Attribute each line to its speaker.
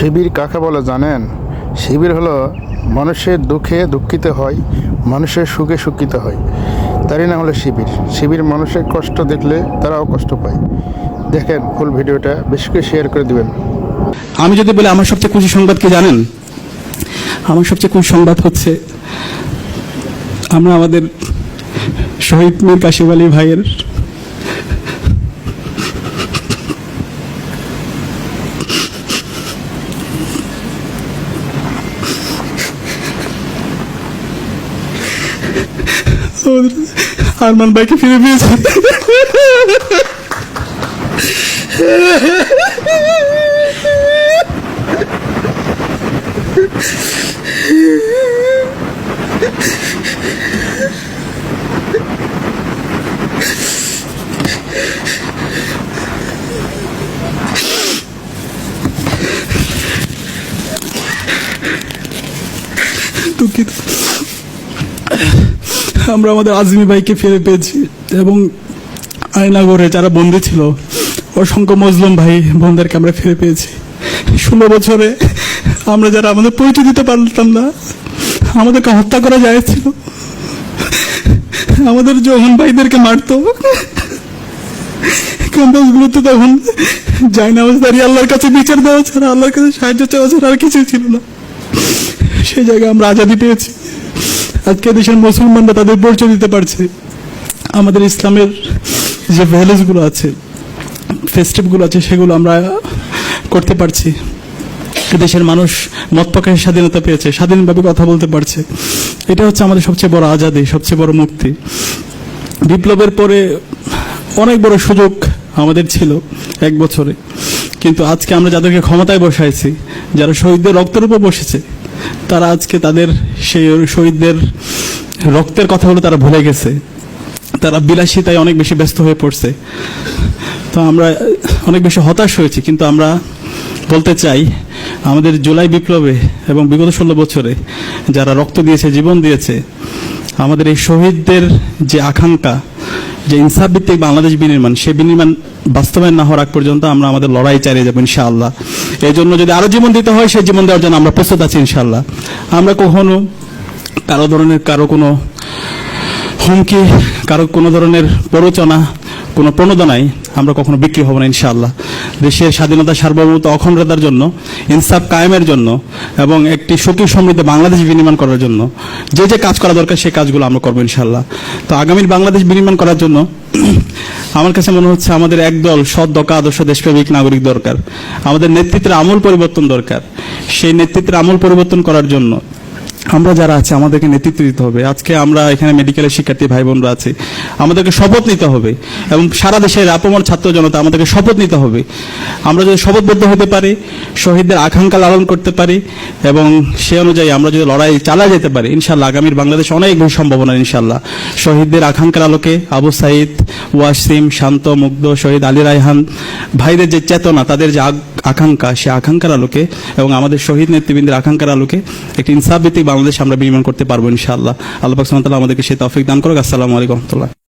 Speaker 1: শিবির কাকে বলে জানেন? শিবির হলো মানুষের দুঃখে দুঃখিত হয়, মানুষের সুখে সুখিত হয়। তারই না হলো শিবির। শিবির মানুষের কষ্ট দেখলে তারাও কষ্ট পায়। দেখেন ফুল ভিডিওটা, বেশি করে শেয়ার করে দিবেন।
Speaker 2: আমি যদি বলি, আমার সবচেয়ে খুশি সংবাদ কি জানেন? আমার সবচেয়ে খুশি সংবাদ হচ্ছে, আমরা আমাদের শহীদ মীর কাশিম আলী ভাইয়ের আমাদের আরমান ভাইকে ফিরে পেয়েছে দুঃখিত আমরা আমাদের আজমি ভাইকে ফিরে পেয়েছি এবং আয়নাগরে যারা বন্দী ছিল, অসংখ্য মজলুম ভাই বোনদেরকে আমরা ফিরে পেয়েছি। ষোলো বছরে আমরা যারা আমাদের পরিচয় দিতে পারতাম না, আমাদেরকে হত্যা করা যাচ্ছিল আমাদের যখন ভাইদেরকে মারতো। ক্যাম্পাসগুলোতে তখন যাই নামাজ দাঁড়িয়ে আল্লাহর কাছে বিচার দেওয়া ছাড়া, আল্লাহর কাছে সাহায্য চাওয়া ছাড়া আর কিছুই ছিল না। সেই জায়গায় আমরা আজাদি পেয়েছি। আজকে দেশের মুসলমানরা তাদের পরিচয় দিতে পারছে। আমাদের ইসলামের যে ভ্যালুসগুলো আছে ফেস্টিভগুলো আছে, সেগুলো আমরা করতে পারছি। দেশের মানুষ মত প্রকাশের স্বাধীনতা পেয়েছে, স্বাধীনভাবে কথা বলতে পারছে। এটা হচ্ছে আমাদের সবচেয়ে বড় আজাদি, সবচেয়ে বড় মুক্তি। বিপ্লবের পরে অনেক বড় সুযোগ আমাদের ছিল এক বছরে। কিন্তু আজকে আমরা যাদেরকে ক্ষমতায় বসাইছি, যারা শহীদদের রক্তের উপর বসেছে তারা আজকে তাদের সেই শহীদদের রক্তের কথাগুলো তারা ভুলে গেছে। তারা বিলাসিতায় অনেক বেশি ব্যস্ত হয়ে পড়ছে। তো আমরা অনেক বেশি হতাশ হয়েছি, কিন্তু আমরা বলতে চাই, আমাদের জুলাই বিপ্লবে এবং বিগত ষোলো বছরে যারা রক্ত দিয়েছে, জীবন দিয়েছে, আমাদের এই শহীদদের যে আকাঙ্ক্ষা, যে ইনসাফ ভিত্তিক বাংলাদেশ বিনির্মাণ, সেই বিনির্মাণ বাস্তবায়ন না হওয়ার আগ পর্যন্ত আমরা আমাদের লড়াই চালিয়ে যাব, ইনশাআল্লাহ। এই জন্য যদি আরও জীবন দিতে হয়, সেই জীবন দেওয়ার জন্য আমরা প্রস্তুত আছি, ইনশাআল্লাহ। আমরা কখনো কারও ধরনের কারও কোনো হুমকি, কারও কোনো ধরনের প্ররোচনা, কোনো প্রণোদনায় আমরা কখনো বিক্রি হব না, ইনশাআল্লাহ। দেশের স্বাধীনতা সার্বভৌমত্ব অখণ্ডতার জন্য, ইনসাফ কায়েমের জন্য এবং একটি সুখী সমৃদ্ধ বাংলাদেশ বিনির্মাণ করার জন্য যে যে কাজ করা দরকার, সেই কাজগুলো আমরা করব, ইনশাআল্লাহ। তো আগামীর বাংলাদেশ বিনির্মাণ করার জন্য আমার কাছে মনে হচ্ছে আমাদের একদল সৎ দকা আদর্শ, দেশপ্রেমিক নাগরিক দরকার। আমাদের নেতৃত্বের আমূল পরিবর্তন দরকার। সেই নেতৃত্বের আমূল পরিবর্তন করার জন্য আমরা যারা আছে, আমাদেরকে নেতৃত্ব দিতে হবে। আজকে আমরা এখানে মেডিকেলের শিক্ষার্থী ভাই বোনরা আছি, আমাদেরকে শপথ নিতে হবে এবং সারা দেশের আপমর ছাত্র জনতা আমাদেরকে শপথ নিতে হবে। আমরা যদি শপথবদ্ধ হতে পারি, শহীদদের আকাঙ্ক্ষা লালন করতে পারি এবং সে অনুযায়ী আমরা যদি লড়াই চালা যেতে পারি ইনশাল্লাহ আগামীর বাংলাদেশ অনেক বেশি সম্ভাবনা ইনশাল্লাহ শহীদদের আকাঙ্ক্ষার আলোকে আবু সাইদ, ওয়াসিম, শান্ত, মুগ্ধ, শহীদ আলী রায়হান, ভাইদের যে চেতনা, তাদের যে আকাঙ্ক্ষা, সে আকাঙ্ক্ষার আলোকে এবং আমাদের শহীদ নেতৃবৃন্দের আকাঙ্ক্ষার আলোকে একটি ইনসাফ ভিত্তিক বাংলাদেশ আমরা বিনিময় করতে পারব ইনশাআল্লাহ। আল্লাহ আমাদেরকে সে তৌফিক দান করুক। আসসালামু আলাইকুম